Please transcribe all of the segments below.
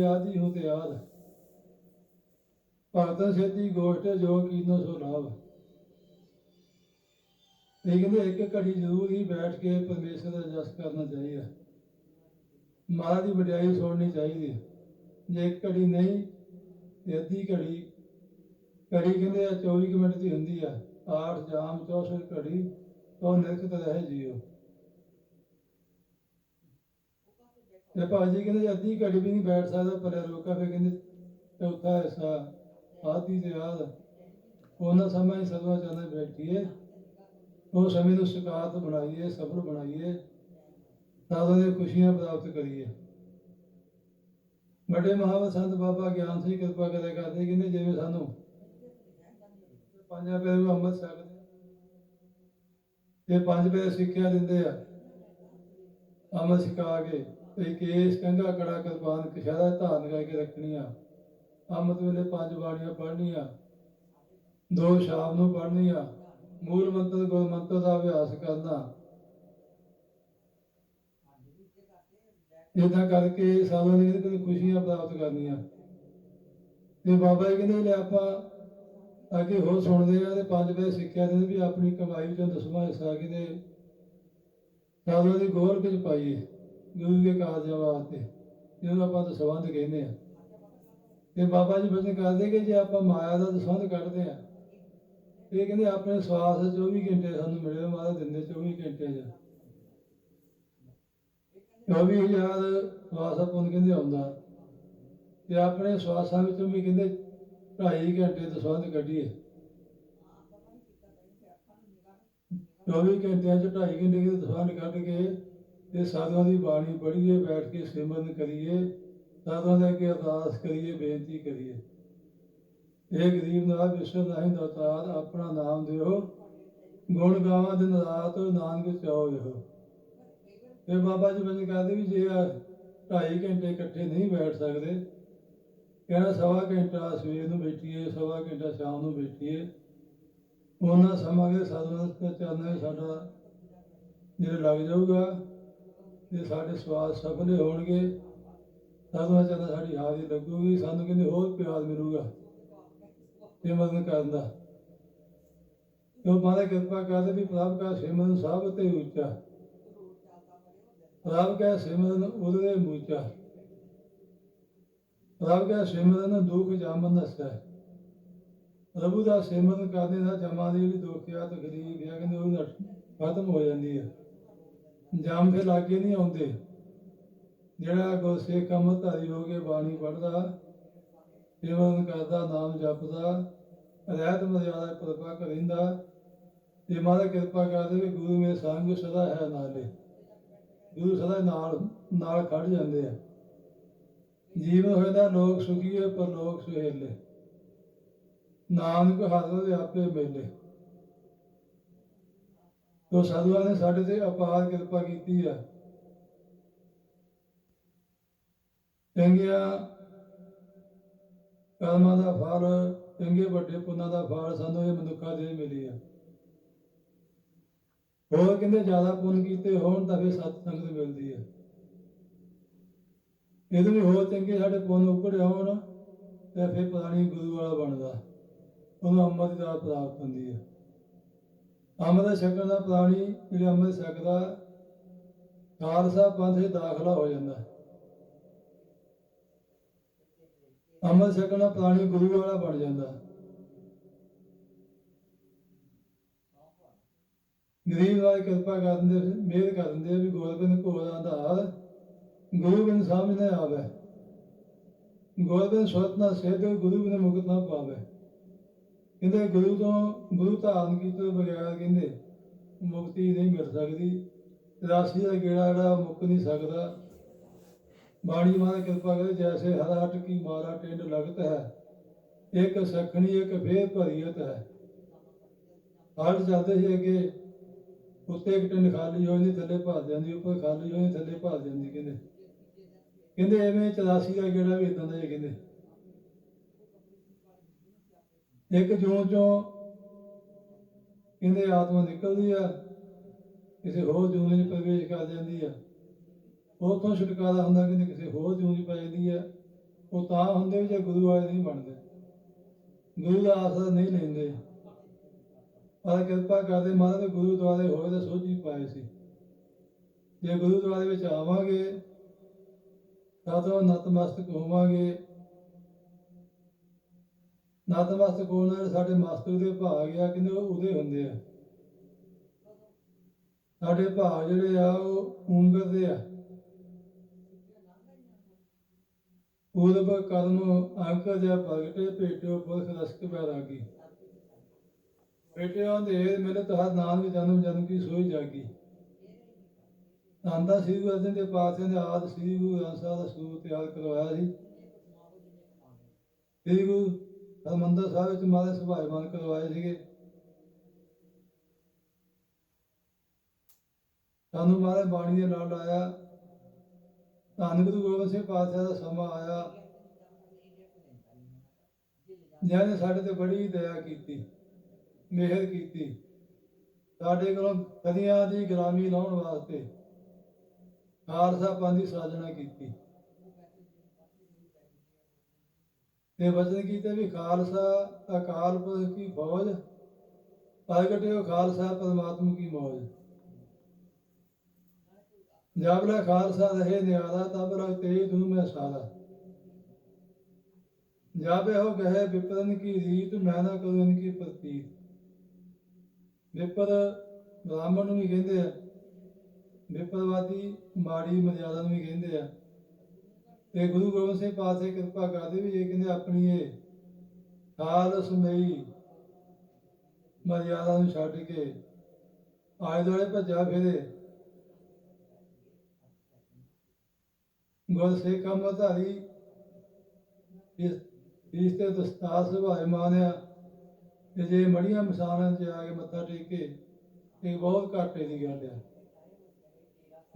ਆਦੀ ਹੋ ਤੇ ਆਦ। ਭਗਤ ਸੇਤੀ ਗੋਸ਼ਟ ਜੋ ਕੀਨੋ ਸੋ ਲਾਭ ਇਹ ਕਹਿੰਦੇ, ਇੱਕ ਘੜੀ ਜ਼ਰੂਰ ਹੀ ਬੈਠ ਕੇ ਪਰਮੇਸ਼ਰ ਦਾ ਜਸ ਕਰਨਾ ਚਾਹੀਦਾ। ਮਹਾਰਾਜ ਦੀ ਵਡਿਆਈ ਸੁਣਨੀ ਚਾਹੀਦੀ ਹੈ। ਜੇ ਇੱਕ ਘੜੀ ਨਹੀਂ, ਤੇ ਅੱਧੀ ਘੜੀ। ਘੜੀ ਕਹਿੰਦੇ ਆ 24 ਕੁ ਮਿੰਟ ਦੀ ਹੁੰਦੀ ਆ। 8 ਜਾਮ 64 ਘੜੀ ਤੋਂ ਨਿਰਖਤ ਰਹੇ ਜੀਓ। ਤੇ ਭਾਜੀ ਕਹਿੰਦੇ ਅੱਧੀ ਘੜੀ ਵੀ ਨਹੀਂ ਬੈਠ ਸਕਦਾ ਪਰ ਰੋਕਾ ਫੇ ਕਹਿੰਦੇ ਚੌਥਾ ਹਿੱਸਾ ਆਦੀ ਤੇ ਆਦ ਉਹਨਾਂ ਸਮਾਂ ਹੀ ਸਦਵਾ ਚਾਹਨਾ ਬੈਠੀਏ। ਉਹ ਸਮੇਂ ਨੂੰ ਸੁਕਾਤ ਬਣਾਈਏ, ਸਬਰ ਬਣਾਈਏ, ਤਾਂ ਉਹਦੇ ਖੁਸ਼ੀਆਂ ਪ੍ਰਾਪਤ ਕਰੀਏ। ਵੱਡੇ ਮਹਾਵਤ ਸੰਤ ਬਾਬਾ ਗਿਆਨ ਸਿੰਘ ਕਿਰਪਾ ਕਰੇ ਕਰਦੇ, ਕਹਿੰਦੇ ਜਿਵੇਂ ਸਾਨੂੰ ਪੰਜਾਂ ਪੈਰ ਨੂੰ ਅੰਮ੍ਰਿਤ ਸਕਦੇ ਤੇ ਪੰਜ ਪੈਰ ਸਿੱਖਿਆ ਦਿੰਦੇ ਆ, ਅੰਮ੍ਰਿਤ ਛਕਾ ਕੇ ਤੇ ਕੇਸ ਕੰਗਾ ਕੜਾ ਕੁਰਬਾਨ ਕਿਸ਼ਾਰਾ ਧਾਰਨ ਕਰਕੇ ਰੱਖਣੀਆਂ। ਅੰਮ੍ਰਿਤ ਵੇਲੇ ਪੰਜ ਬਾਣੀਆਂ ਪੜ੍ਹਨੀਆਂ। ਦੋ ਸ਼ਾਮ ਨੂੰ ਪੜ੍ਹਨੀਆਂ। ਮੂਲ ਮੰਤਰ ਗੁਰ ਮੰਤਰ ਦਾ ਅਭਿਆਸ ਕਰਨਾ। ਇਦਾਂ ਕਰਕੇ ਸਾਧੂ ਦੀ ਕਿਤੇ ਖੁਸ਼ੀਆਂ ਪ੍ਰਾਪਤ ਕਰਨੀਆਂ। ਤੇ ਬਾਬਾ ਜੀ ਕਹਿੰਦੇ ਲੈ ਆਪਾਂ ਅੱਗੇ ਹੋਰ ਸੁਣਦੇ ਆ ਤੇ ਪੰਜ ਵਜੇ ਸਿੱਖਿਆ ਦੇ ਵੀ ਆਪਣੀ ਕਮਾਈ ਵਿੱਚੋਂ ਦਸਵਾਂ ਹਿੱਸਾ ਕਿਤੇ ਸਾਧੂ ਦੀ ਗੋਰ ਵਿੱਚ ਪਾਈਏ। ਗੁਰੂ ਦੇ ਕਾਰਜਾਂ ਵਾਸਤੇ। ਜਿਹਨੂੰ ਆਪਾਂ ਦਸਵੰਧ ਕਹਿੰਦੇ ਆ। ਤੇ ਬਾਬਾ ਜੀ ਬਚਨ ਕਰਦੇ ਕਿ ਜੇ ਆਪਾਂ ਮਾਇਆ ਦਾ ਦਸਵੰਧ ਕੱਢਦੇ ਆ ਇਹ ਕਹਿੰਦੇ ਆਪਣੇ ਸਵਾਸ 24 ਘੰਟੇ ਸਾਨੂੰ ਮਿਲੇ ਮਾਰਾ ਦਿੰਦੇ 24 ਘੰਟੇ ਚ। 24000 ਸਵਾਸ ਪੁੰਨ ਕਹਿੰਦੇ ਆਉਂਦਾ। ਤੇ ਆਪਣੇ ਸਵਾਸਾਂ ਵਿੱਚੋਂ ਵੀ ਕਹਿੰਦੇ 2.5 ਘੰਟੇ ਦਸਵੰਧ ਕੱਢੀਏ। 24 ਘੰਟਿਆਂ ਚ 2.5 ਘੰਟੇ ਦੇ ਦਸਵੰਧ ਕੱਢ ਕੇ ਤੇ ਸਾਧੂਆਂ ਦੀ ਬਾਣੀ ਪੜ੍ਹੀਏ, ਬੈਠ ਕੇ ਸਿਮਰਨ ਕਰੀਏ, ਸਾਧੂਆਂ ਦੇ ਅੱਗੇ ਅਰਦਾਸ ਕਰੀਏ, ਬੇਨਤੀ ਕਰੀਏ। ਇਹ ਗਰੀਬ ਨਾਲ ਵਿਸ਼ਵ ਨਹੀਂ ਦਾਤਾਰ ਆਪਣਾ ਨਾਮ ਦਿਓ। ਗੁਣ ਗਾਵਾਂ ਦਿਨ ਰਾਤ ਨਾਨਕ ਚਾਓ ਇਹੋ। ਤੇ ਬਾਬਾ ਜੀ ਬੰਦ ਕਰਦੇ ਵੀ ਜੇ ਆ ਢਾਈ ਘੰਟੇ ਇਕੱਠੇ ਨਹੀਂ ਬੈਠ ਸਕਦੇ, ਕਹਿੰਦਾ ਸਵਾ ਘੰਟਾ ਸਵੇਰ ਨੂੰ ਬੈਠੀਏ, ਸਵਾ ਘੰਟਾ ਸ਼ਾਮ ਨੂੰ ਬੈਠੀਏ। ਉਹਨਾਂ ਸਮਾਂ ਦੇ ਸਾਧਨਾ ਦਾ ਸਾਡਾ ਜਿਹੜਾ ਲੱਗ ਜਾਊਗਾ। ਤੇ ਸਾਡੇ ਸਵਾਦ ਸਫਲੇ ਹੋਣਗੇ। ਸਾਧਨਾ ਚੱਲਣਾ ਸਾਡੀ ਹਾਜ਼ਰੀ ਲੱਗੂਗੀ। ਸਾਨੂੰ ਕਹਿੰਦੇ, ਹੋਰ ਪਿਆਰ ਮਿਲੂਗਾ ਸਿਮਰਨ ਕਰਨ ਦਾ। ਜੋ ਮਾਰੇ ਕਿਰਪਾ ਕਰਦੇ ਵੀ ਪ੍ਰਭ ਕਾ ਸਿਮਰਨ ਸਭ ਤੇ ਉੱਚਾ। ਪ੍ਰਭ ਕਾ ਸਿਮਰਨ ਉਹਦੇ ਮੂਚਾ। ਪ੍ਰਭ ਕਾ ਸਿਮਰਨ ਦੁੱਖ ਜਾਮਨ ਨਸੈ। ਪ੍ਰਭੂ ਦਾ ਸਿਮਰਨ ਕਰਦੇ ਦਾ ਜਮਾਂ ਦੀ ਜਿਹੜੀ ਦੁੱਖ ਆ, ਤਕਲੀਫ ਆ, ਕਹਿੰਦੇ ਉਹ ਖਤਮ ਹੋ ਜਾਂਦੀ ਹੈ ਜਮ ਦੇ ਲਾਗੇ ਨਹੀਂ ਆਉਂਦੇ। ਜਿਹੜਾ ਗੁਰਸੇਖ ਅੰਮ੍ਰਿਤਧਾਰੀ ਹੋ ਕੇ ਬਾਣੀ ਪੜ੍ਹਦਾ ਸਿਮਰਨ ਕਰਦਾ, ਨਾਮ ਜਪਦਾ, ਰਹਿਤ ਮਰਿਆਦਾ ਕਿਰਪਾ ਕਰਿੰਦਾ ਤੇ ਮਾਤਾ ਕਿਰਪਾ ਕਰਦੇ ਵੀ ਗੁਰੂ ਮੇ ਸੰਗ ਸਦਾ ਹੈ ਨਾਲੇ। ਗੁਰੂ ਸਦਾ ਨਾਲ ਨਾਲ ਖੜ ਜਾਂਦੇ ਆ। ਜੀਵਨ ਹੋਇਦਾ ਲੋਕ ਸੁਖੀ ਹੋਏ ਪਰ ਲੋਕ ਸੁਹੇਲੇ। ਨਾਨਕ ਹਰ ਆਪੇ ਮੇਲੇ। ਤੋ ਸਾਧੂਆਂ ਨੇ ਸਾਡੇ ਤੇ ਅਪਾਰ ਕਿਰਪਾ ਕੀਤੀ ਆ। ਚੰਗਿਆ ਕਰਮਾਂ ਦਾ ਫਲ, ਚੰਗੇ ਵੱਡੇ ਪੁੰਨਾਂ ਦਾ ਫਲ ਸਾਨੂੰ ਇਹ ਮਨੁੱਖਾਂ ਦੇ ਮਿਲੀ ਆ। ਹੋਰ ਕਹਿੰਦੇ ਜ਼ਿਆਦਾ ਪੁੰਨ ਕੀਤੇ ਹੋਣ ਤਾਂ ਫਿਰ ਸਤ ਸੰਗਤ ਮਿਲਦੀ ਹੈ ਇਹਦੇ ਵੀ ਹੋਰ ਚੰਗੇ ਸਾਡੇ ਪੁੰਨ ਉਕੜੇ ਹੋਣ ਤੇ ਫਿਰ ਪੁਰਾਣੀ ਗੁਰੂ ਵਾਲਾ ਬਣਦਾ। ਉਹਨੂੰ ਅੰਮ੍ਰਿਤ ਦੀ ਪ੍ਰਾਪਤ ਹੁੰਦੀ ਹੈ ਅੰਮ੍ਰਿਤ ਛਕਣ ਦਾ ਪ੍ਰਾਣੀ ਜਿਹੜੇ ਅੰਮ੍ਰਿਤ ਛਕਦਾ, ਖਾਲਸਾ ਪੰਥ ਵਿੱਚ ਦਾਖਲਾ ਹੋ ਜਾਂਦਾ। ਅੰਮ੍ਰਿਤ ਛਕਣ ਦਾ ਪ੍ਰਾਣੀ ਗੁਰੂ ਵਾਲਾ ਬਣ ਜਾਂਦਾ। ਗਰੀਬ ਵਾਲੇ ਕਿਰਪਾ ਕਰ ਦਿੰਦੇ, ਮਿਹਰ ਕਰ ਦਿੰਦੇ ਵੀ ਗੋਬਿੰਦ ਘੋਰ ਆਧਾਰ ਗੁਰੂ ਬਿਨ ਸਾਹਮਣੇ ਆਵੇ। ਗੋਲਬਿੰਦ ਸੁਰਤ ਨਾ ਸਿੱਧ ਗੁਰੂ ਬਿਨ ਮੁਕਤ ਨਾ ਪਾਵੇ। ਕਹਿੰਦੇ ਗੁਰੂ ਤੋਂ, ਗੁਰੂ ਧਾਰਨ ਕੀਤੇ ਬਗੈਰ ਕਹਿੰਦੇ ਮੁਕਤੀ ਨਹੀਂ ਮਿਲ ਸਕਦੀ। ਰਾਸੀ ਦਾ ਗੇੜਾ ਜਿਹੜਾ ਮੁੱਕ ਨਹੀਂ ਸਕਦਾ। ਬਾਣੀ ਮਾਂ ਦੀ ਕਿਰਪਾ ਕਰੇ ਜੈਸੇ ਹਰ ਹਟ ਕੀ ਮਾਰਾ ਟਿੰਡ ਲਗਤ ਹੈ, ਇੱਕ ਸਖਣੀ ਇੱਕ ਫੇਰ ਭਰੀਅਤ ਹੈ। ਹਰ ਜਾਂਦੇ ਸੀ ਅੱਗੇ, ਉੱਤੇ ਇੱਕ ਟਿੰਡ ਖਾਲੀ ਹੋ ਜਾਂਦੀ, ਥੱਲੇ ਭਰ ਜਾਂਦੀ, ਉੱਪਰ ਖਾਲੀ ਹੋ ਜਾਂਦੀ, ਥੱਲੇ ਭਰ ਜਾਂਦੀ ਕਹਿੰਦੇ। ਕਹਿੰਦੇ ਐਵੇਂ 84 ਦਾ ਗੇੜਾ ਵੀ ਇਦਾਂ ਦਾ ਹੀ ਕਹਿੰਦੇ। ਇੱਕ ਜੂਨ ਚੋਂ ਕਹਿੰਦੇ ਆਤਮਾ ਨਿਕਲਦੀ ਆ, ਕਿਸੇ ਹੋਰ ਜੂਨ ਵਿੱਚ ਪ੍ਰਵੇਸ਼ ਕਰ ਜਾਂਦੀ ਆ। ਉਥੋਂ ਛੁਟਕਾਰਾ ਹੁੰਦਾ ਕਹਿੰਦੇ ਕਿਸੇ ਹੋਰ ਜੂਨ ਵਿੱਚ ਪੈ ਜਾਂਦੀ ਆ। ਉਹ ਤਾਂ ਹੁੰਦੇ ਵੀ ਜੇ ਗੁਰੂ ਵਾਲੇ ਨਹੀਂ ਬਣਦੇ। ਗੁਰੂ ਦਾ ਆਸਰਾ ਨਹੀਂ ਲੈਂਦੇ। ਪਰ ਕਿਰਪਾ ਕਰਦੇ ਮਹਾਰਾਜ ਗੁਰੂ ਦੁਆਰੇ ਹੋਏ ਤਾਂ ਸੋਝੀ ਪਾਏ ਸੀ। ਜੇ ਗੁਰੂ ਦੁਆਰੇ ਵਿੱਚ ਆਵਾਂਗੇ, ਤਾਂ ਤੋਂ ਨਤਮਸਤਕ ਹੋਵਾਂਗੇ। ਨਤਮਸਤਕ ਹੋਣ ਨਾਲ ਸਾਡੇ ਮਸਤਕ ਦੇ ਭਾਗ ਆ ਕਹਿੰਦੇ ਉਹਦੇ ਹੁੰਦੇ ਆ। ਸਾਡੇ ਭਾਗ ਜਿਹੜੇ ਆ, ਉਹ ਉਂਗਰ ਦੇ ਆ। ਪੂਰਬ ਕਰਮ ਅੰਕ ਜਿਆ ਪ੍ਰਗਟੇ ਭੇਟਿਓ ਪੁਰਖ ਰਸਕ ਬੈਰਾਗੀ ਭੇਟਿਓ ਦੇ ਮੇਰੇ ਤਹਰ ਨਾਨਕ ਜਨਮ ਜਨਮ ਕੀ ਸੋਈ ਜਾਗੀ। ਆਂਦਾ ਸ੍ਰੀ ਗੁਰੂ ਅਰਜਨ ਦੇ ਪਾਤਸ਼ਾਹ ਨੇ ਆਦ ਸ੍ਰੀ ਗੁਰੂ ਗ੍ਰੰਥ ਸਾਹਿਬ ਦਾ ਸਰੂਪ ਤਿਆਰ ਕਰਵਾਇਆ ਸੀ। ਸ੍ਰੀ ਗੁਰੂ ਹਰਿਮੰਦਰ ਸਾਹਿਬ ਵਿੱਚ ਮਹਾਰਾਜ ਸੁਭਾਇਮਾਨ ਕਰਵਾਏ ਸੀਗੇ। ਸਾਨੂੰ ਮਹਾਰਾਜ ਬਾਣੀ ਦੇ ਨਾਲ ਲਾਇਆ। ਧੰਨ ਗੁਰੂ ਗੋਬਿੰਦ ਸਿੰਘ ਪਾਤਸ਼ਾਹ ਦਾ ਸਮਾਂ ਆਇਆ। ਜਿਹਨੇ ਸਾਡੇ ਤੇ ਬੜੀ ਦਇਆ ਕੀਤੀ, ਮਿਹਰ ਕੀਤੀ। ਸਾਡੇ ਕੋਲੋਂ ਕਦੀਆਂ ਦੀ ਗੁਲਾਮੀ ਲਾਉਣ ਵਾਸਤੇ ਖਾਲਸਾ ਪੰਥ ਦੀ ਸਾਜਣਾ ਕੀਤੀ। ਤੇ ਵਚਨ ਕੀਤੇ ਵੀ ਖਾਲਸਾ ਅਕਾਲ ਪੁਰਖ ਕੀ ਫੌਜ ਪ੍ਰਗਟਿਓ ਖਾਲਸਾ ਪਰਮਾਤਮਾ ਕੀ ਮੌਜ। ਜਬ ਲੈ ਖਾਲਸਾ ਰਹੇ ਨਿਆਰਾ ਤਬ ਰਗ ਤੇ ਤੂੰ ਮੈਂ ਸਾਰਾ ਜਾਬੇ ਹੋ ਗਏ ਵਿਪਰਨ ਕੀ ਰੀਤ, ਮੈਂ ਨਾ ਕਰੂ ਇਨਕੀ ਪ੍ਰਤੀਤ। ਵਿਪਰ ਬ੍ਰਾਹਮਣ ਨੂੰ ਵੀ ਕਹਿੰਦੇ ਆ, ਵਿਪਰਵਾਦੀ ਮਾੜੀ ਮਰਿਆਦਾ ਨੂੰ ਵੀ ਕਹਿੰਦੇ ਆ। ਤੇ ਗੁਰੂ ਗੋਬਿੰਦ ਸਿੰਘ ਪਾਤਸ਼ਾਹ ਕਿਰਪਾ ਕਰਦੇ ਵੀ ਇਹ ਕਹਿੰਦੇ ਆਪਣੀ ਇਹ ਖਾਲਸ ਮਈ ਮਰਿਆਦਾ ਨੂੰ ਛੱਡ ਕੇ ਆਲੇ ਦੁਆਲੇ ਭੱਜਿਆ ਫਿਰੇ। ਗੁਰ ਸਿੱਖਮ ਧਾਰੀ ਇਸ ਇਸ ਤੇ ਦਸਤਾਰ ਸੁਭਾਏ ਮਾਨਿਆ ਤੇ ਜੇ ਮੜੀਆਂ ਮਸਾਣਾਂ 'ਚ ਆ ਕੇ ਮੱਥਾ ਟੇਕੇ ਇਹ ਬਹੁਤ ਘਾਟੇ ਦੀ ਗੱਲ ਆ।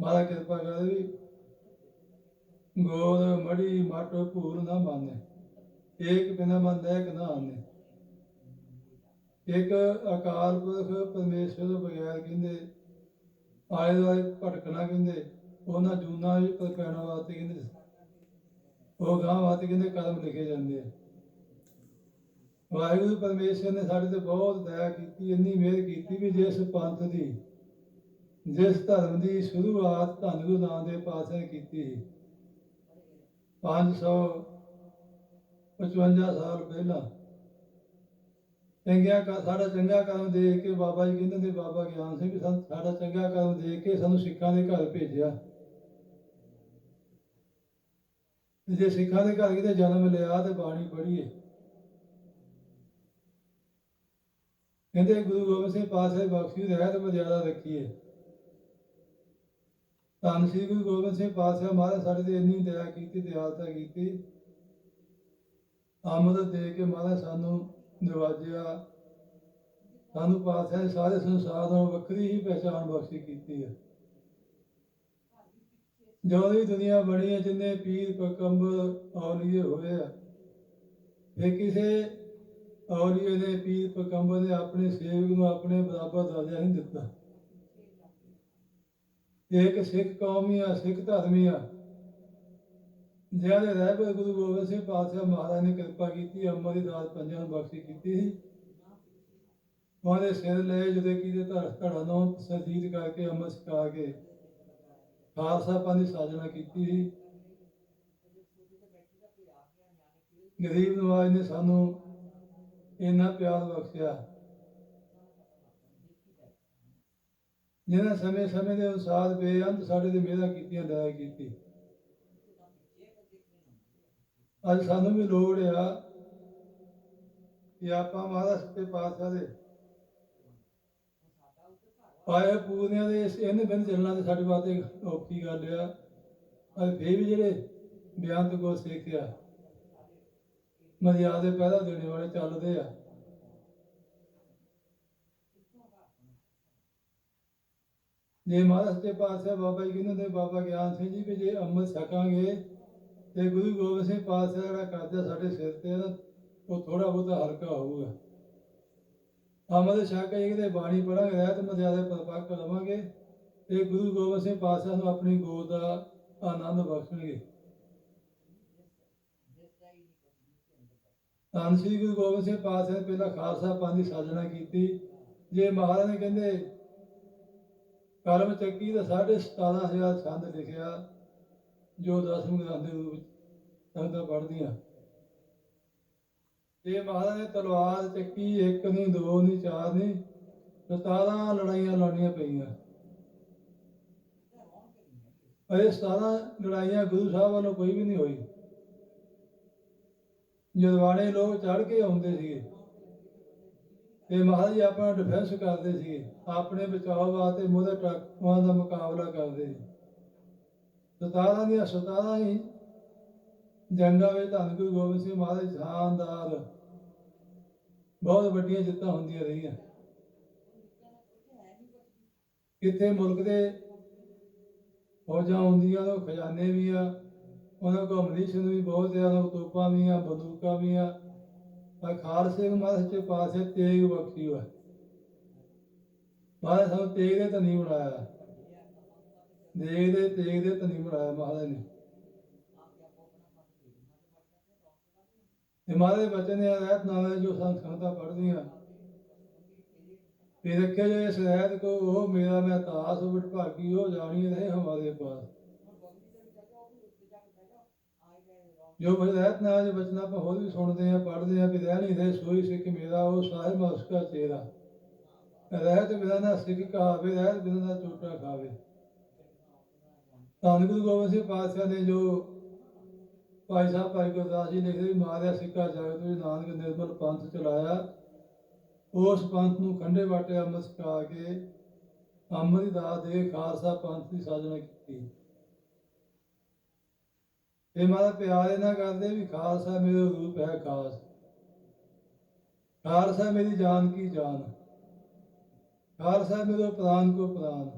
ਮਾਰਾ ਕਿਰਪਾ ਕਰਦੇ ਵੀ ਗੋਰ ਮੜੀ ਮਟ ਭੂਰ ਨਾ ਮਾਨੇ ਏਕ ਬਿਨਾ ਮੰਨਦਾ ਇੱਕ ਨਾ ਆਨੇ। ਇੱਕ ਅਕਾਲ ਪੁਰਖ ਪਰਮੇਸ਼ਵਰ ਬਗੈਰ ਕਹਿੰਦੇ ਆਲੇ ਦੁਆਲੇ ਭਟਕਣਾ ਕਹਿੰਦੇ, ਉਹਨਾਂ ਜੂਨਾ ਵੀ ਪੈਣਾ ਵਾਸਤੇ ਕਹਿੰਦੇ ਉਹ ਗਾਂ ਵਾਸਤੇ ਕਹਿੰਦੇ ਕਦਮ ਲਿਖੇ ਜਾਂਦੇ ਆ। ਵਾਹਿਗੁਰੂ ਪਰਮੇਸ਼ਰ ਨੇ ਸਾਡੇ ਤੇ ਬਹੁਤ ਦਇਆ ਕੀਤੀ, ਇੰਨੀ ਮਿਹਰ ਕੀਤੀ ਵੀ ਜਿਸ ਪੰਥ ਦੀ, ਜਿਸ ਧਰਮ ਦੀ ਸ਼ੁਰੂਆਤ ਧੰਨ ਗੁਰੂ ਨਾਨਕ ਦੇ ਪਾਤਸ਼ਾਹ ਕੀਤੀ ਸੀ। 555 ਸਾਲ ਪਹਿਲਾਂ। ਚੰਗਿਆ ਕਰ ਸਾਡਾ ਚੰਗਾ ਕਰਮ ਦੇਖ ਕੇ ਬਾਬਾ ਜੀ ਕਹਿੰਦੇ ਨੇ ਬਾਬਾ ਗਿਆਨ ਸਿੰਘ ਸਾਨੂੰ ਸਾਡਾ ਚੰਗਾ ਕਰਮ ਦੇਖ ਕੇ ਸਾਨੂੰ ਸਿੱਖਾਂ ਦੇ ਘਰ ਭੇਜਿਆ। ਜੇ ਸਿੱਖਾਂ ਦੇ ਘਰ ਕਿਤੇ ਜਨਮ ਲਿਆ ਤੇ ਬਾਣੀ ਪੜ੍ਹੀਏ। ਕਹਿੰਦੇ ਗੁਰੂ ਗੋਬਿੰਦ ਸਿੰਘ ਪਾਤਸ਼ਾਹ ਬਖਸ਼ੀ ਰਹਿਤ ਮਰਿਆਦਾ ਰੱਖੀਏ। ਧੰਨ ਸ੍ਰੀ ਗੁਰੂ ਗੋਬਿੰਦ ਸਿੰਘ ਪਾਤਸ਼ਾਹ ਮਹਾਰਾਜ ਸਾਡੇ ਤੇ ਇੰਨੀ ਦਇਆ ਕੀਤੀ, ਦਿਆਲਤਾ ਕੀਤੀ। ਆਮਦ ਦੇ ਕੇ ਮਹਾਰਾਜ ਸਾਨੂੰ ਨਿਵਾਜਿਆ ਸਾਨੂੰ ਪਾਤਸ਼ਾਹ ਨੇ ਸਾਰੇ ਸੰਸਾਰ ਤੋਂ ਵੱਖਰੀ ਹੀ ਪਹਿਚਾਣ ਬਖਸ਼ੀ ਕੀਤੀ ਹੈ ਜਦੋਂ ਵੀ ਦੁਨੀਆ ਬਣੀ ਹੈ ਜਿੰਨੇ ਪੀਰ ਪਕੰਬਰ ਔਲੀਏ ਹੋਏ ਆ ਇਹ ਕਿਸੇ ਔਲੀਏ ਨੇ ਪੀਰ ਪਕੰਬਰ ਨੇ ਆਪਣੇ ਸੇਵਕ ਨੂੰ ਆਪਣੇ ਬਰਾਬਰ ਦਰਜਾ ਨਹੀਂ ਦਿੱਤਾ। ਇਹ ਇੱਕ ਸਿੱਖ ਕੌਮ ਹੀ ਆ, ਸਿੱਖ ਧਰਮ ਹੀ ਆ। ਜਿਹਦੇ ਰਹਿਬਰ ਗੁਰੂ ਗੋਬਿੰਦ ਸਿੰਘ ਪਾਤਸ਼ਾਹ ਮਹਾਰਾਜ ਨੇ ਕਿਰਪਾ ਕੀਤੀ, ਅੰਮ੍ਰਿਤ ਦੀ ਦਾਤ ਪੰਜਾਂ ਨੂੰ ਬਖਸ਼ੀ ਕੀਤੀ ਸੀ। ਉਹਦੇ ਸਿਰ ਲੈ ਜਦੋਂ ਕੀਤੇ ਧੜ ਧੜਾ ਨੂੰ ਸਰਜੀਤ ਕਰਕੇ ਅੰਮ੍ਰਿਤ ਛਕਾ ਕੇ ਖਾਲਸਾ ਪੰਥ ਦੀ ਸਾਜਣਾ ਕੀਤੀ ਸੀ। ਗਰੀਬ ਨਵਾਜ ਨੇ ਸਾਨੂੰ ਇੰਨਾ ਪਿਆਰ ਬਖਸ਼ਿਆ। ਜਿਹਨਾਂ ਸਮੇਂ ਸਮੇਂ ਦੇ ਅਨੁਸਾਰ ਬੇਅੰਤ ਸਾਡੇ ਤੇ ਮਿਹਰਾਂ ਕੀਤੀਆਂ, ਦਇਆ ਕੀਤੀ। ਅੱਜ ਸਾਨੂੰ ਵੀ ਲੋੜ ਆ ਕਿ ਆਪਾਂ ਮਹਾਰਾਜ ਸੱਚੇ ਪਾਤਸ਼ਾਹ ਦੇ ਪਾਏ ਪੂਰਨਿਆਂ ਦੇ ਇਸ ਇਹਨੇ ਬਿਨ ਚੱਲਣਾ ਤੇ ਸਾਡੇ ਵਾਸਤੇ ਔਖੀ ਗੱਲ ਆ। ਪਰ ਫੇਰ ਵੀ ਜਿਹੜੇ ਬਿਆਨ ਤੋਂ ਕੋ ਸਿੱਖਿਆ ਮਰਿਆਦੇ ਪੈਦਾ ਦੇਣੇ ਵਾਲੇ ਚੱਲਦੇ ਆ। ਜੇ ਮਹਾਰਾਜ ਸੱਚੇ ਪਾਤਸ਼ਾਹ ਬਾਬਾ ਜੀ ਕਹਿੰਦੇ ਨੇ ਬਾਬਾ ਗਿਆਨ ਸਿੰਘ ਜੀ ਵੀ ਜੇ ਅੰਮ੍ਰਿਤ ਛਕਾਂਗੇ ਤੇ ਗੁਰੂ ਗੋਬਿੰਦ ਸਿੰਘ ਪਾਤਸ਼ਾਹ ਜਿਹੜਾ ਕਰਜ਼ਾ ਸਾਡੇ ਸਿਰ ਤੇ ਨਾ ਉਹ ਥੋੜਾ ਬਹੁਤਾ ਹਲਕਾ ਹੋਊਗਾ। ਅੰਮ੍ਰਿਤ ਛਕ ਕੇ ਕਿਤੇ ਬਾਣੀ ਪੜਾਂਗੇ ਰਹਿਤ ਮਰਿਆਦਾ ਪਰਪੱਕ ਲਵਾਂਗੇ ਤੇ ਗੁਰੂ ਗੋਬਿੰਦ ਸਿੰਘ ਪਾਤਸ਼ਾਹ ਨੂੰ ਆਪਣੀ ਗੋਦ ਦਾ ਆਨੰਦ ਬਖਸ਼ਣਗੇ। ਧੰਨ ਸ੍ਰੀ ਗੁਰੂ ਗੋਬਿੰਦ ਸਿੰਘ ਪਾਤਸ਼ਾਹ ਨੇ ਪਹਿਲਾਂ ਖਾਲਸਾ ਪੰਥ ਦੀ ਸਾਜਣਾ ਕੀਤੀ। ਜੇ ਮਹਾਰਾਜ ਨੇ ਕਹਿੰਦੇ ਕਲਮ ਚੱਕੀ ਦਾ 17500 ਸੰਦ ਲਿਖਿਆ, ਜੋ ਦਸਵੇਂ ਗ੍ਰੰਥ ਦੇ ਵਿੱਚ ਸੰਗਤਾਂ ਪੜ੍ਹਦੀਆਂ। ਜੇ ਮਹਾਰਾਜ ਨੇ ਤਲਵਾਰ ਚੱਕੀ, ਇੱਕ ਨਹੀਂ, ਦੋ ਨਹੀਂ, ਚਾਰ ਨਹੀਂ 17 ਲੜਾਈਆਂ ਲੜਨੀਆਂ ਪਈਆਂ। ਇਹ 17 ਲੜਾਈਆਂ ਗੁਰੂ ਸਾਹਿਬ ਵੱਲੋਂ ਕੋਈ ਵੀ ਨਹੀਂ ਹੋਈ। ਜਦਵਾਣੇ ਲੋਕ ਚੜ ਕੇ ਆਉਂਦੇ ਸੀਗੇ। ਇਹ ਮਹਾਰਾਜ ਜੀ ਆਪਣਾ ਡਿਫੈਂਸ ਕਰਦੇ ਸੀਗੇ ਆਪਣੇ ਬਚਾਅ ਵਾਸਤੇ ਮੋਹਦੇ ਟਰੱਕਾਂ ਦਾ ਮੁਕਾਬਲਾ ਕਰਦੇ ਸੀ। ਸਤਾਰਾਂ ਦੀਆਂ ਸਤਾਰਾਂ ਹੀ ਜੰਗਾਂ ਵਿੱਚ ਧੰਨ ਗੁਰੂ ਗੋਬਿੰਦ ਸਿੰਘ ਮਹਾਰਾਜ ਸ਼ਾਨਦਾਰ, ਬਹੁਤ ਵੱਡੀਆਂ ਜਿੱਤਾਂ ਹੁੰਦੀਆਂ ਰਹੀਆਂ। ਕਿਤੇ ਮੁਲਕ ਦੇ ਫੌਜਾਂ ਹੁੰਦੀਆਂ ਨੇ ਉਹ ਖਜ਼ਾਨੇ ਵੀ ਆ ਉਹਨਾਂ ਕੋਲ ਮਨੀਸ਼ਨ ਵੀ ਬਹੁਤ ਆ ਉਹਨਾਂ ਕੋਲ ਤੋਪਾਂ ਵੀ ਆ, ਬੰਦੂਕਾਂ ਵੀ ਆ। ਖਾਲਸੇ ਨੂੰ ਮਹਾਰਾਜ ਪਾਸੇ ਤੇਗ ਬਖਸ਼ੀ ਹੋਇਆ। ਮਹਾਰਾਜ ਸਾਨੂੰ ਤੇਗ ਦੇ ਧਨੀ ਬਣਾਇਆ। ਦੇਗ ਦੇ, ਤੇਗ ਦੇ ਧਨੀ ਬਣਾਇਆ ਮਹਾਰਾਜ ਨੇ। ਤੇ ਮਹਾਰਾਜ ਦੇ ਬਚਨ ਨੇ ਰਹਿਤ ਨਾਲ ਜੋ ਸੰਤ ਸੰਗਤਾਂ ਪੜ੍ਹਦੀਆਂ। ਤੇ ਰੱਖਿਆ ਜੋ ਇਸ ਰਹਿਤ ਕੋ ਉਹ ਮੇਰਾ ਮੈਂ ਤਾਸ ਭਾਗੀ ਹੋ ਜਾਣੀ ਰਹੇ ਹਮਾਰੇ ਪਾਸ। ਜੋ ਬਜਰਤ ਨਾਲ ਬਚਨਾ ਆਪਾਂ ਹੋਰ ਵੀ ਸੁਣਦੇ ਆ, ਪੜ੍ਹਦੇ ਆ, ਵੀ ਰਹਿ ਸੋਈ ਸਿੱਖ ਮੇਰਾ, ਉਹ ਸਾਹਿਬ ਉਸਕਾ ਚਿਹਰਾ ਰਹਿਤ ਬਿਨਾਂ ਸਿੱਖ ਕਹਾਵੇ ਰਹਿਤ ਬਿਨਾਂ ਨਾ ਖਾਵੇ। ਧੰਨ ਗੁਰੂ ਗੋਬਿੰਦ ਸਿੰਘ ਪਾਤਸ਼ਾਹ ਨੇ ਜੋ ਭਾਈ ਸਾਹਿਬ, ਭਾਈ ਗੁਰਦਾਸ ਜੀ ਲਿਖਦੇ ਵੀ ਮਾਰਿਆ ਸਿੱਕਾ ਜਗਤ ਵਿੱਚ, ਨਾਨਕ ਨਿਰਮਲ ਪੰਥ ਚਲਾਇਆ। ਉਸ ਪੰਥ ਨੂੰ ਖੰਡੇ ਵਾਟੇ ਅੰਮ੍ਰਿਤ ਛਕਾ ਕੇ ਅੰਮ੍ਰਿਤ ਦੀ ਦੇ ਖਾਲਸਾ ਪੰਥ ਦੀ ਸਾਜਨਾ ਕੀਤੀ। ਇਹ ਮਾਤਾ ਪਿਆਰ ਇਹਨਾਂ ਕਰਦੇ ਵੀ ਖਾਲਸਾ ਮੇਰਾ ਰੂਪ ਹੈ ਖਾਸ ਖਾਲਸਾ ਮੇਰੀ ਜਾਨ ਕੀ ਜਾਨ। ਖਾਲਸਾ ਮੇਰੇ ਪ੍ਰਾਨ ਕੋ ਪ੍ਰਾਨ।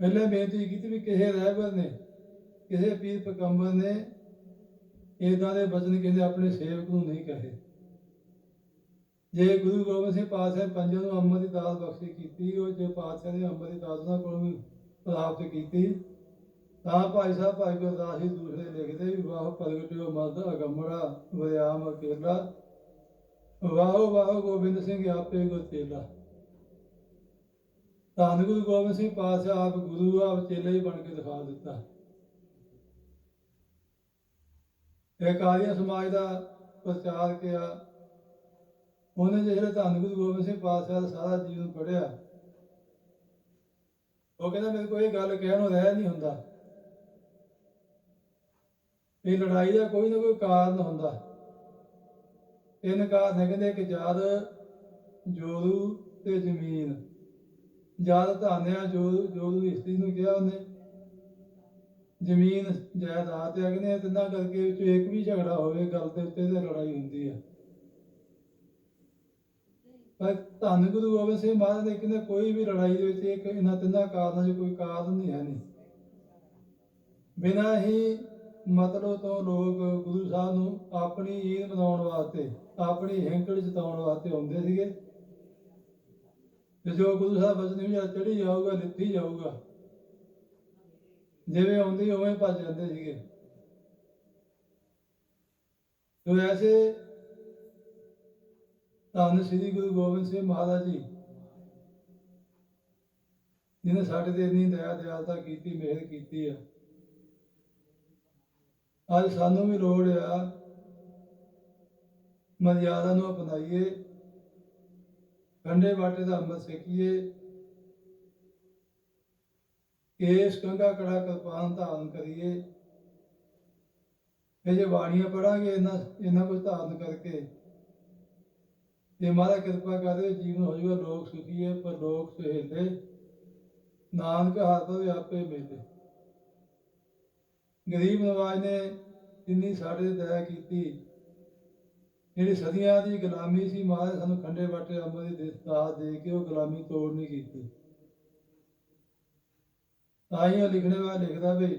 ਪਹਿਲੇ ਬੇਨਤੀ ਕੀਤੀ ਵੀ ਕਿਸੇ ਰਹਿਬਰ ਨੇ, ਕਿਸੇ ਪੀਰ ਪਕੰਬਰ ਨੇ ਇਦਾਂ ਦੇ ਬਚਨ ਕਹਿੰਦੇ ਆਪਣੇ ਸੇਵਕ ਨੂੰ ਨਹੀਂ ਕਹੇ। ਜੇ ਗੁਰੂ ਗੋਬਿੰਦ ਸਿੰਘ ਪਾਤਸ਼ਾਹ ਪੰਜ ਨੂੰ ਅੰਮ੍ਰਿਤ ਦੀ ਦਾਤ ਬਖਸ਼ੀ ਕੀਤੀ, ਉਹ ਜੇ ਪਾਤਸ਼ਾਹ ਨੇ ਅੰਮ੍ਰਿਤ ਦੀ ਦਾਤ ਉਹਨਾਂ ਕੋਲੋਂ ਵੀ ਪ੍ਰਾਪਤ ਕੀਤੀ। ਤਾਂ ਭਾਈ ਸਾਹਿਬ, ਭਾਈ ਗੁਰਦਾਸ ਜੀ ਦੂਸਰੇ ਲਿਖਦੇ ਵੀ, ਵਾਹ ਪ੍ਰਗਟਿਓ ਮਦ ਅਗੰਮੜਾ ਵਿਆਮ ਅਕੇਲਾ ਵਾਹ, ਵਾਹੋ ਗੋਬਿੰਦ ਸਿੰਘ ਆਪੇ ਗੁਰ ਤੇਲਾ ਧੰਨ ਗੁਰੂ ਗੋਬਿੰਦ ਸਿੰਘ ਪਾਤਸ਼ਾਹ, ਆਪ ਗੁਰੂ, ਆਪ ਚੇਲੇ ਹੀ ਬਣ ਕੇ ਦਿਖਾ ਦਿੱਤਾ। ਇਹ ਕਾਰੀਆ ਸਮਾਜ ਦਾ ਪ੍ਰਚਾਰ ਕਿਆ ਉਹਨੇ ਜਿਹੜੇ ਧੰਨ ਗੁਰੂ ਗੋਬਿੰਦ ਸਿੰਘ ਪਾਤਸ਼ਾਹ ਦਾ ਸਾਰਾ ਜੀਵਨ ਪੜਿਆ ਉਹ ਕਹਿੰਦਾ ਮੇਰੇ ਕੋਈ ਗੱਲ ਕਹਿਣ ਨੂੰ ਰਹਿ ਨਹੀਂ ਹੁੰਦਾ। ਇਹ ਲੜਾਈ ਦਾ ਕੋਈ ਨਾ ਕੋਈ ਕਾਰਨ ਹੁੰਦਾ। ਤਿੰਨ ਕਾਰਨ ਹੈ ਕਹਿੰਦੇ ਕਿ ਜਦ ਜੋਰੂ ਤੇ ਜ਼ਮੀਨ। ਜਦ ਧਾਨਿਆ ਜੋ ਜੋਰੂ ਦੀ ਇਸਤਰੀ ਨੂੰ ਕਿਹਾ ਉਹਨੇ। ਜ਼ਮੀਨ, ਜਾਇਦਾਦ ਹੈ ਕਹਿੰਦੇ ਇਹ ਤਿੰਨਾਂ ਕਰਕੇ ਵਿੱਚ ਇੱਕ ਵੀ ਝਗੜਾ ਹੋਵੇ, ਗੱਲ ਦੇ ਉੱਤੇ ਤੇ ਲੜਾਈ ਹੁੰਦੀ ਹੈ ਪਰ ਧੰਨ ਗੁਰੂ ਗੋਬਿੰਦ ਸਿੰਘ ਮਹਾਰਾਜ ਨੇ ਕਹਿੰਦੇ ਕੋਈ ਵੀ ਲੜਾਈ ਦੇ ਵਿੱਚ ਇੱਕ ਇਹਨਾਂ ਤਿੰਨਾਂ ਕਾਰਨਾਂ 'ਚ ਕੋਈ ਕਾਰਨ ਨਹੀਂ ਹੈ ਨਹੀਂ ਬਿਨਾਂ ਹੀ ਮਤਲਬ ਤੋਂ ਲੋਕ ਗੁਰੂ ਸਾਹਿਬ ਨੂੰ ਆਪਣੀ ਈਦ ਮਨਾਉਣ ਵਾਸਤੇ, ਆਪਣੀ ਹੈਂਕੜ ਜਿਤਾਉਣ ਵਾਸਤੇ ਆਉਂਦੇ ਸੀਗੇ। ਤੇ ਜੋ ਗੁਰੂ ਸਾਹਿਬ ਬਚਨ ਵੀ ਚੜੀ ਜਾਊਗਾ ਲਿੱਥੀ ਜਾਊਗਾ। ਜਿਵੇਂ ਆਉਂਦੀ, ਉਵੇਂ ਭੱਜ ਜਾਂਦੇ ਸੀਗੇ। ਤੋ ਐਸੇ ਧੰਨ ਸ੍ਰੀ ਗੁਰੂ ਗੋਬਿੰਦ ਸਿੰਘ ਮਹਾਰਾਜ ਜੀ, ਜਿਹਨੇ ਸਾਡੇ ਤੇ ਇੰਨੀ ਦਇਆ ਦਿਆਲਤਾ ਕੀਤੀ, ਮਿਹਰ ਕੀਤੀ ਆ। ਅੱਜ ਸਾਨੂੰ ਵੀ ਲੋੜ ਆ, ਮਰਿਆਦਾ ਨੂੰ ਅਪਣਾਈਏ ਕੰਡੇ ਬਾਟੇ ਦਾ ਅੰਮ੍ਰਿਤ ਛਕੀਏ, ਕੇਸ ਕੰਗਾ ਕੜਾ ਕਿਰਪਾਨ ਧਾਰਨ ਕਰੀਏ। ਇਹ ਜੇ ਬਾਣੀਆਂ ਪੜਾਂਗੇ ਇਹਨਾਂ ਇਹਨਾਂ ਕੁਝ ਧਾਰਨ ਕਰਕੇ ਜੇ ਮਹਾਰਾਜ ਕਿਰਪਾ ਕਰੇ ਜੀਵਨ ਹੋ ਜਾਊਗਾ, ਲੋਕ ਸੁਖੀ ਹੈ, ਪਰ ਲੋਕ ਸੁਹੇਲੇ ਨਾਨਕ ਹੱਥ ਦੇ ਆਪੇ ਮਿਲੇ ਗਰੀਬ ਨਵਾਜ ਨੇ ਜਿੰਨੀ ਸਾਡੇ ਦਇਆ ਕੀਤੀ, ਜਿਹੜੀ ਸਦੀਆਂ ਦੀ ਗੁਲਾਮੀ ਸੀ, ਮਹਾਰਾਜ ਸਾਨੂੰ ਖੰਡੇ ਬਾਟੇ ਅੰਮ੍ਰਿਤ ਦੀ ਦਾਤ ਦੇ ਕੇ ਉਹ ਗੁਲਾਮੀ ਤੋੜ ਨਹੀਂ ਕੀਤੀ। ਤਾਂ ਹੀ ਉਹ ਲਿਖਣੇ ਵਾਲਾ ਲਿਖਦਾ ਵੀ,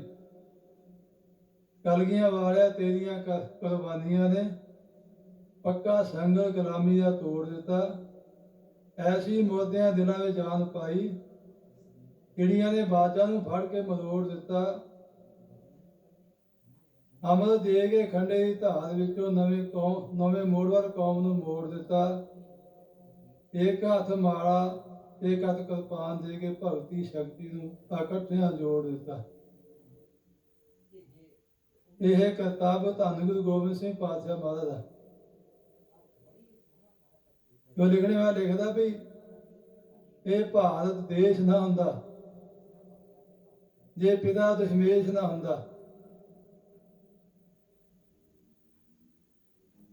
ਕਲਗੀਆਂ ਵਾਲਿਆ ਤੇਰੀਆਂ ਕੁਰਬਾਨੀਆਂ ਨੇ ਪੱਕਾ ਸੰਗ ਗੁਲਾਮੀ ਦਾ ਤੋੜ ਦਿੱਤਾ। ਐਸੀ ਮੋਦਿਆਂ ਦਿਲਾਂ ਵਿੱਚ ਜਾਨ ਪਾਈ। ਕਿੜੀਆਂ ਦੇ ਬਾਜਾਂ ਨੂੰ ਫੜ ਕੇ ਮਰੋੜ ਦਿੱਤਾ। ਅਮਰ ਦੇ ਕੇ ਖੰਡੇ ਦੀ ਧਾਰ ਵਿੱਚੋਂ ਨਵੇਂ ਕੌਮ, ਨਵੇਂ ਮੋੜਵਰ ਕੌਮ ਨੂੰ ਮੋੜ ਦਿੱਤਾ। ਇੱਕ ਹੱਥ ਮਾਲਾ ਇੱਕ ਹੱਥ ਕਿਰਪਾਨ ਦੇ ਕੇ ਭਗਤੀ ਸ਼ਕਤੀ ਨੂੰ ਇਕੱਠਿਆਂ ਜੋੜ ਦਿੱਤਾ। ਇਹ ਕਰਤੱਵ ਧੰਨ ਗੁਰੂ ਗੋਬਿੰਦ ਸਿੰਘ ਪਾਤਸ਼ਾਹ ਮਹਾਰਾਜ ਦਾ। ਜੋ ਲਿਖਣੇ ਵਾਲਾ ਲਿਖਦਾ ਵੀ ਇਹ ਭਾਰਤ ਦੇਸ਼ ਨਾ ਹੁੰਦਾ, ਜੇ ਪਿਤਾ ਦਸ਼ਮੇਸ਼ ਨਾ ਹੁੰਦਾ।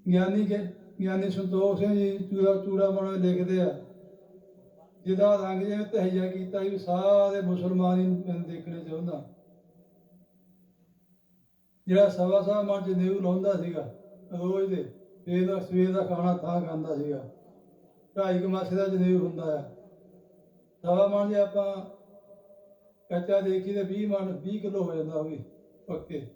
ਗਿਆਨੀ ਕੇ, ਗਿਆਨੀ ਸੰਤੋਖ ਸਿੰਘ ਜੀ ਚੂੜਾ ਚੂੜਾ ਮਣਾ ਲਿਖਦੇ ਆ, ਜਿਹਦਾ ਰੰਗ ਜਿਵੇਂ ਤਹਈਆ ਕੀਤਾ ਵੀ ਸਾਰੇ ਮੁਸਲਮਾਨ ਹੀ ਮੈਨੂੰ ਦੇਖਣੇ ਚਾਹੁੰਦਾ। ਜਿਹੜਾ ਸਵਾ ਸਵਾ ਮਨ ਚ ਨਿਊ ਲਾਉਂਦਾ ਸੀਗਾ, ਰੋਜ਼ ਦੇ, ਸਵੇਰ ਸਵੇਰ ਦਾ ਖਾਣਾ ਥਾਂ ਖਾਂਦਾ ਸੀਗਾ। ਢਾਈ ਕਮਾਸੇ ਦਾ ਜਨੇਊ ਹੁੰਦਾ ਆ। ਸਵਾ ਮਣ ਜੇ ਆਪਾਂ ਕੱਚਾ ਦੇਖੀ ਤੇ 20 ਮਣ 20 ਕਿਲੋ ਹੋ ਜਾਂਦਾ ਉਹ ਵੀ ਪੱਕੇ।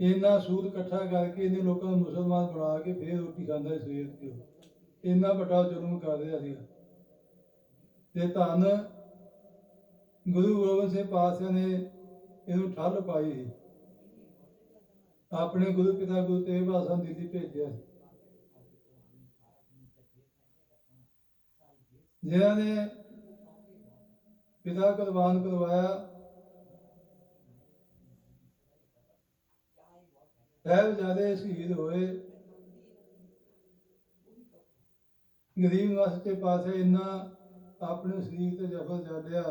ਇੰਨਾ ਸੂਦ ਇਕੱਠਾ ਕਰਕੇ ਇਹਨੇ ਲੋਕਾਂ ਨੂੰ ਮੁਸਲਮਾਨ ਬਣਾ ਕੇ ਫੇਰ ਰੋਟੀ ਖਾਂਦਾ ਸਵੇਰ ਦੀ ਇੰਨਾ ਵੱਡਾ ਜ਼ੁਲਮ ਕਰ ਰਿਹਾ ਸੀਗਾ। ਤੇ ਧੰਨ ਗੁਰੂ ਗੋਬਿੰਦ ਸਿੰਘ ਪਾਤਸ਼ਾਹ ਨੇ ਇਹਨੂੰ ਠੱਲ ਪਾਈ ਸੀ। ਆਪਣੇ ਗੁਰੂ ਪਿਤਾ ਗੁਰੂ ਤੇਗ ਬਹਾਦਰ ਨੂੰ ਦਿੱਲੀ ਭੇਜਿਆ ਸੀ। ਜਿਨ੍ਹਾਂ ਨੇ ਪਿਤਾ ਕੁਰਬਾਨ ਕਰਵਾਇਆ ਸਾਹਿਬਜ਼ਾਦੇ ਸ਼ਹੀਦ ਹੋਏ। ਗਰੀਬ ਵਾਸਤੇ ਪਾਸੇ ਇੰਨਾ ਆਪਣੇ ਸਰੀਰ ਤੇ ਜਫ਼ਰ ਚੱਲਿਆ।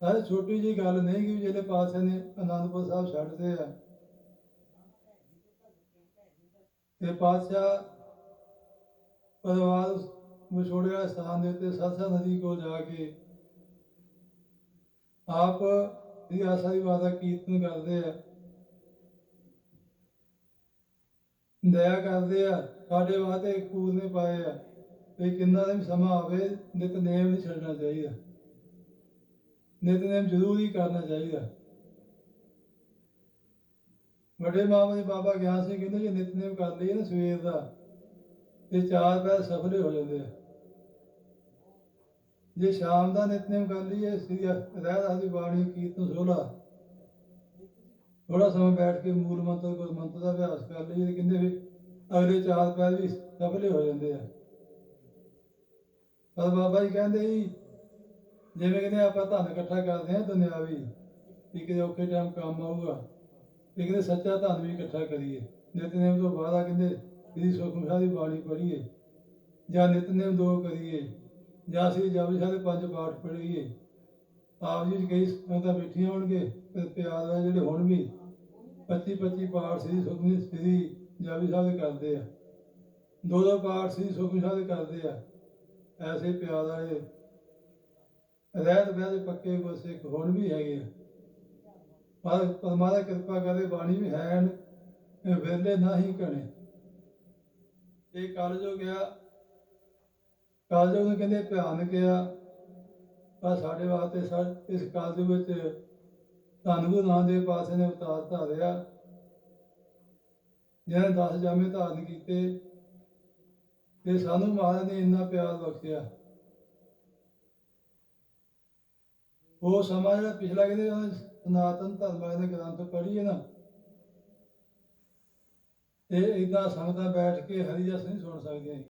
ਹਰ ਛੋਟੀ ਜੀ ਗੱਲ ਨਹੀਂ ਕਿ ਜਿਹੜੇ ਪਾਸੇ ਨੇ ਅਨੰਦਪੁਰ ਸਾਹਿਬ ਛੱਡਦੇ ਆ। ਤੇ ਪਾਤਸ਼ਾਹ ਪਰਿਵਾਰ ਵਿਛੋੜਿਆ ਸਥਾਨ ਦੇ ਉੱਤੇ ਸਰਸਾ ਨਦੀ ਕੋਲ ਜਾ ਕੇ ਆਪ ਦੀ ਆਸਾ ਦੀ ਬਾਤ ਕੀਰਤਨ ਕਰਦੇ ਆ। ਦਇਆ ਕਰਦੇ ਆ, ਸਾਡੇ ਵਾਸਤੇ ਕੂਦ ਨੇ ਪਾਏ ਆ ਵੀ ਕਿੰਨਾ ਦਾ ਵੀ ਸਮਾਂ ਆਵੇ, ਨਿਤਨੇਮ ਨਹੀਂ ਛੱਡਣਾ ਚਾਹੀਦਾ। ਨਿਤਨੇਮ ਜ਼ਰੂਰ ਹੀ ਕਰਨਾ ਚਾਹੀਦਾ। ਵੱਡੇ ਮਾਮਾ ਦੇ ਬਾਬਾ ਗਿਆਨ ਸਿੰਘ ਕਹਿੰਦੇ ਜੇ ਨਿਤਨੇਮ ਕਰ ਲਈਏ ਨਾ ਸਵੇਰ ਦਾ, ਤੇ ਚਾਰ ਪੈਰ ਸਫਲੇ ਹੋ ਜਾਂਦੇ ਆ। ਜੇ ਸ਼ਾਮ ਦਾ ਨਿਤਨੇਮ ਕਰ ਲਈਏ, ਸ੍ਰੀ ਰਹਿ ਦੀ ਬਾਣੀ ਕੀਰਤਨ ਸੋਲਾ। ਥੋੜਾ ਸਮਾਂ ਬੈਠ ਕੇ ਮੂਲ ਮੰਤਰ, ਗੁਰ ਮੰਤਰ ਦਾ ਅਭਿਆਸ ਕਰ ਲਈਏ ਤੇ ਕਹਿੰਦੇ ਵੀ ਅਗਲੇ ਚਾਰ ਪੈਰ ਵੀ ਸਫਲੇ ਹੋ ਜਾਂਦੇ ਆ। ਪਰ ਬਾਬਾ ਜੀ ਕਹਿੰਦੇ ਜੀ, ਜਿਵੇਂ ਕਹਿੰਦੇ ਆਪਾਂ ਧਨ ਇਕੱਠਾ ਕਰਦੇ ਆ ਦੁਨਿਆਵੀ, ਵੀ ਕਿਤੇ ਔਖੇ ਟਾਈਮ ਕੰਮ ਆਊਗਾ ਤੇ ਕਹਿੰਦੇ ਸੱਚਾ ਧਨ ਵੀ ਇਕੱਠਾ ਕਰੀਏ। ਨਿਤਨੇਮ ਤੋਂ ਬਾਅਦ ਆ ਕਹਿੰਦੇ ਜਿਹੜੀ ਸੁਖਮਸ਼ਾ ਦੀ ਬਾਣੀ ਪੜ੍ਹੀਏ, ਜਾਂ ਨਿਤਨੇਮ ਦੋ ਕਰੀਏ ਜਾਂ ਸ੍ਰੀ ਜਪਜੀ ਸਾਹਿਬ ਦੇ ਪੰਜ ਪਾਠ ਪੜ੍ਹੀਏ। ਆਪ ਜੀ ਕਈ ਸੰਗਤਾਂ ਬੈਠੀਆਂ ਹੋਣਗੇ ਤੇ ਪਿਆਰ ਨਾਲ ਜਿਹੜੇ ਹੁਣ ਵੀ 25 25 ਪਾਠ ਸ੍ਰੀ ਸੁਖਮਨੀ ਸ੍ਰੀ ਜਪਜੀ ਸਾਹਿਬ ਦੇ ਕਰਦੇ ਆ। ਦੋ ਦੋ ਪਾਠ ਸ੍ਰੀ ਸੁਖਮਨੀ ਸਾਹਿਬ ਦੇ ਕਰਦੇ ਆ। ਐਸੇ ਪਿਆਰ ਵਾਲੇ ਰਹਿਤ ਬਹਿ ਪੱਕੇ ਗੁਰਸਿੱਖ ਹੁਣ ਵੀ ਹੈਗੇ ਆ। ਪਰ ਪਰਮਾਤਮਾ ਕਿਰਪਾ ਕਰੇ ਬਾਣੀ ਵੀ ਹੈ ਵੇਲੇ ਨਹੀਂ ਕਣੇ ਇਹ ਕਾਲਜੋ ਗਿਆ ਕਾਲਜ ਉਹਨੂੰ ਕਹਿੰਦੇ ਭਿਆਨਕ ਆ ਪਰ ਸਾਡੇ ਵਾਸਤੇ ਸਾ ਇਸ ਕਾਲਜ ਵਿੱਚ ਧੰਨ ਗੁਰੂ ਨਾਨਕ ਦੇਵ ਪਾਸੇ ਨੇ ਅਵਤਾਰ ਧਾਰਿਆ। ਜਿਹਨੇ 10 ਜਾਮੇ ਧਾਰਨ ਕੀਤੇ ਤੇ ਸਾਨੂੰ ਮਹਾਰਾਜ ਨੇ ਇੰਨਾ ਪਿਆਰ ਬਖਸ਼ਿਆ। ਉਹ ਸਮਾਂ ਜਿਹੜਾ ਪਿਛਲਾ ਕਹਿੰਦੇ ਸਨਾਤਨ ਧਰਮ ਦੇ ਗ੍ਰੰਥ ਪੜ੍ਹੀਏ ਨਾ, ਤੇ ਇਦਾਂ ਸੰਗਤਾਂ ਬੈਠ ਕੇ ਹਰੀ ਜਸ ਨਹੀਂ ਸੁਣ ਸਕਦੀਆਂ।